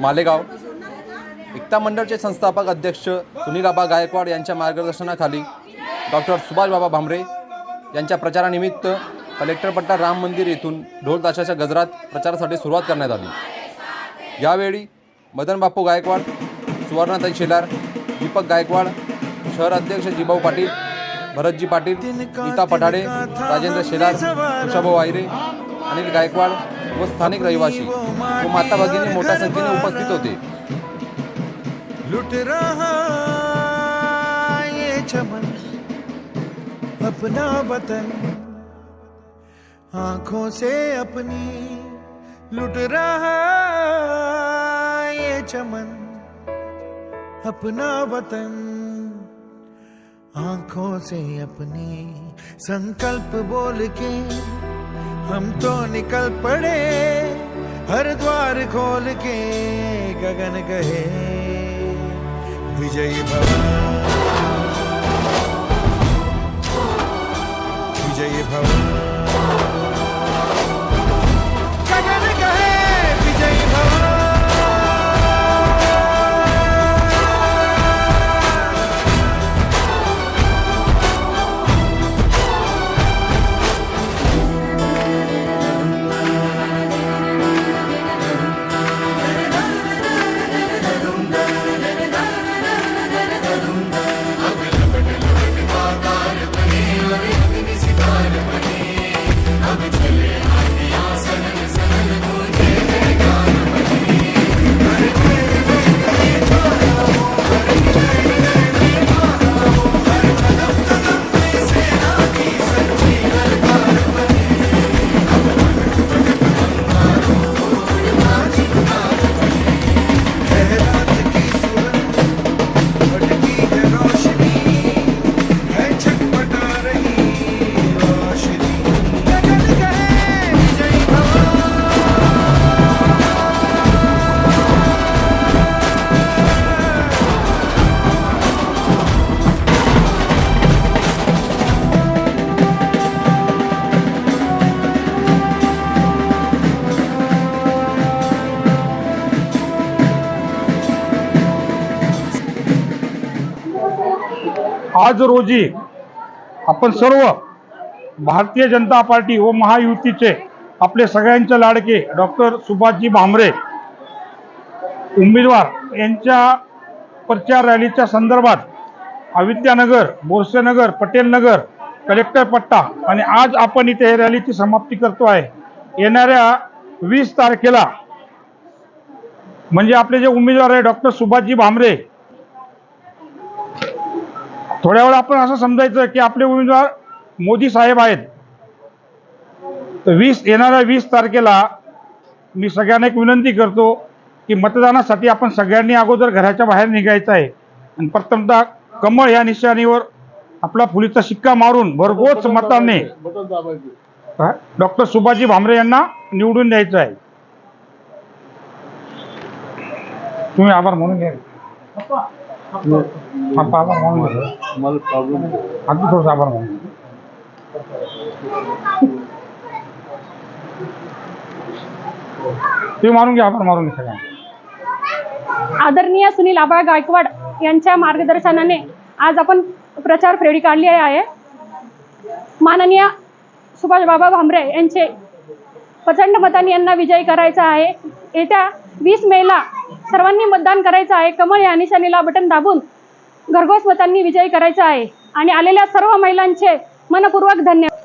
मालेगाव. एकता मंडळचे संस्थापक अध्यक्ष सुनीलाबा गायकवाड यांच्या मार्गदर्शनाखाली डॉक्टर सुभाष बाबा भामरे यांच्या प्रचारानिमित्त कलेक्टर पट्टा राम मंदिर येथून ढोल ताशाच्या गजरात प्रचारासाठी सुरुवात करण्यात आली. यावेळी मदन बापू गायकवाड सुवर्णाताई शेलार दीपक गायकवाड शहर अध्यक्ष जिभाऊ पाटील भरतजी पाटील गीता पठाडे राजेंद्र शेलार वृषभाऊ आयरे अनिल गायकवाड व स्थानिक रहिवासी व माता भगिनी मोठ्या संख्येने उपस्थित होते. लुट रहा ये चमन अपना वतन आंखों से अपनी। लुट रहा ये चमन अपना वतन आंखों से अपनी। संकल्प बोल के हम तो निकल पड़े हर द्वार खोल के गगन गए विजयी भव विजयी भवन। आज रोजी आपण सर्व भारतीय जनता पार्टी व महायुतीचे आपले सगळ्यांचे लाडके डॉक्टर सुभाषजी भामरे उमेदवार यांच्या प्रचार रॅलीच्या संदर्भात अविद्यानगर बोरसेनगर पटेलनगर कलेक्टर पट्टा आणि आज आपण इथे हे रॅलीची समाप्ती करतो आहे. येणाऱ्या वीस तारखेला म्हणजे आपले जे उमेदवार आहे डॉक्टर सुभाषजी भामरे थोड्या वेळ आपण असं समजायचं की आपले उमेदवार मोदी साहेब आहेत. तर वीस येणाऱ्या वीस तारखेला मी सगळ्यांना एक विनंती करतो की मतदानासाठी आपण सगळ्यांनी अगोदर घराच्या बाहेर निघायचं आहे. आणि प्रथमतः कमळ या निशाणीवर आपला फुलीचा शिक्का मारून भरघोस मताने डॉक्टर सुभाषजी भामरे यांना निवडून द्यायचं आहे. तुम्ही आभार म्हणून घ्या. आभार मला प्रॉब्लेम अगदी आभार मानून तुम्ही मारून घ्या आभार मारून घ्या सगळ्यांना आदरणीय सुनील आबाळ गायकवाड यांच्या मार्गदर्शनाने आज आपण प्रचार फेरी काढली आहे. माननीय सुभाष बाबा भामरे यांचे प्रचंड मतांनी यांना विजयी करायचा आहे. येत्या वीस मेला सर्वांनी मतदान करायचं आहे. कमळ या निशाणीला बटन दाबून घरघोस मतांनी विजयी करायचं आहे. आणि आलेल्या सर्व महिलांचे मनपूर्वक धन्यवाद.